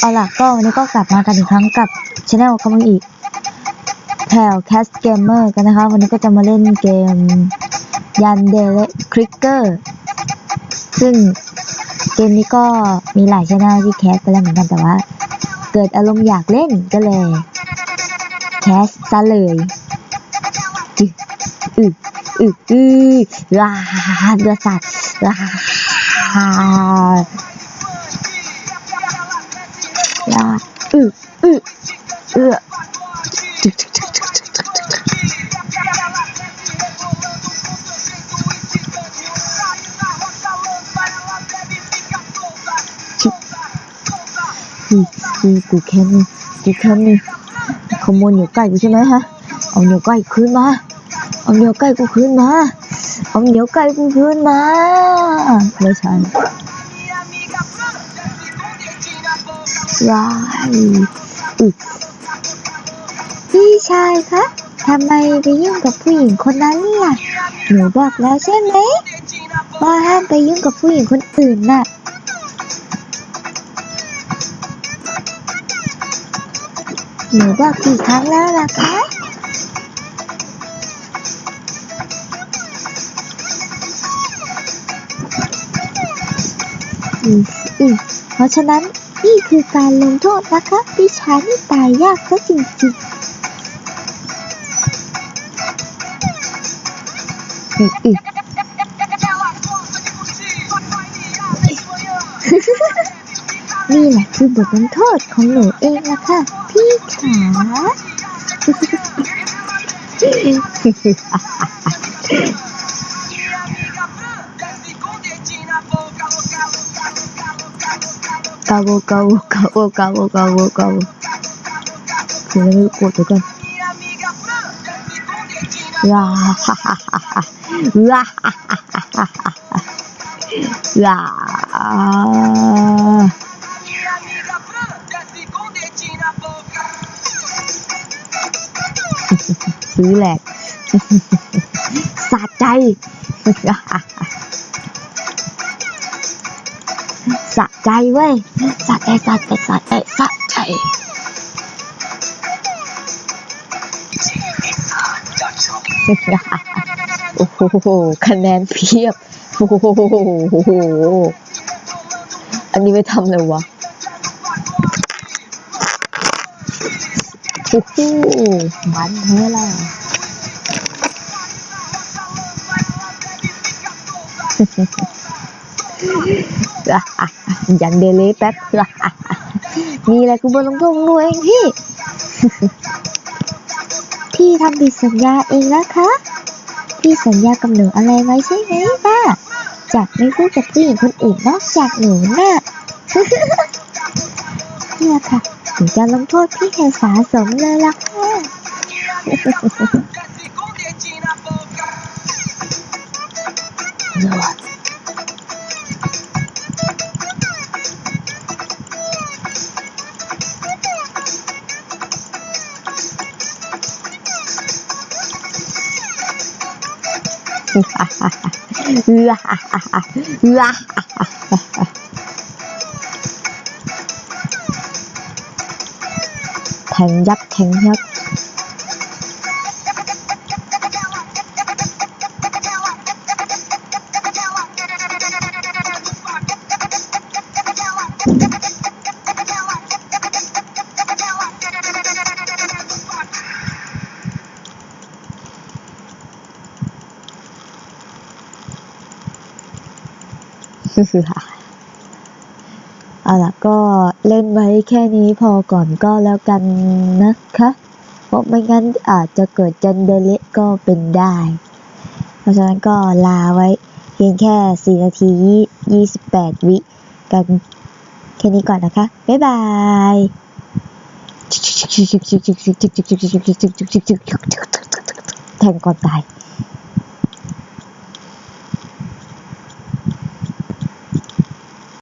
เอาล่ะก็วันนี้ก็กลับมากันอีกครั้งกับช anel คำว่าอีกแถว Cast Gamer กันนะคะ วันนี้ก็จะมาเล่นเกมยันเดเลคริกเกอร์ซึ่งเกมนี้ก็มีหลายช anel ที่แคสไปแล้วเหมือนกันแต่ว่า เกิดอารมณ์อยากเล่นก็เลยแคสซะเลยจึอึอึอึลาเดือดสัตว์ลา ยาอืออือเอื้อคือกูแค่นี้กูแค่นี้ขโมยเหนียวไก่กูใช่ไหมฮะ เอาเหนียวไก่คืนมา เอาเหนียวไก่กูคืนมา เอาเหนียวไก่กูคืนมา ไม่ใช่ ว้ายอึกพี่ชายคะทำไมไปยุ่งกับผู้หญิงคนนั้นล่ะ หนูบอกแล้วใช่ไหมว่าห้ามไปยุ่งกับผู้หญิงคนอื่นน่ะหนูบอกกี่ครั้งแล้วล่ะคะอืมเพราะฉะนั้น คือการลงโทษนะคะพี่ชายนี่ตายยากซะจริงๆอืมอืมนี่แหละคือบทลงโทษของหนูเองละค่ะ พี่ขา cao vô cao vô cao vô cao vô cao vô cao thì nó cột được không ra ha ha ha ha ra ha ha ha ha ra xứ lạc xa chay ะใจสะใจเว้ยสะใจสะใจสะใจสะใจโอ้โหคะแนนเพียบโอ้โหอันนี้ไม่ทำเลยวะโอ้โหมันแท้ละ ยันเดเลยแป๊บนี่แหละคือบทลงโทษของหนูเองพี่ พี่ทำผิดสัญญาเองนะคะ พี่สัญญากับหนูอะไรไว้ใช่ไหมป้าจะไม่พูดกับผู้หญิงคนอื่นนอกจากหนูน่ะเนี่ยค่ะหนูจะลงโทษพี่แค่สาสมเลยล่ะค่ะนวด thành nhất thành nhất เอาล่ะก็เล่นไว้แค่นี้พอก่อนก็แล้วกันนะคะ เพราะไม่งั้นอาจจะเกิดจันเดเละก็เป็นได้ เพราะฉะนั้นก็ลาไว้เพียงแค่ 4 นาที 28 วิกันแค่นี้ก่อนนะคะ บ๊ายบายแทงก่อนตาย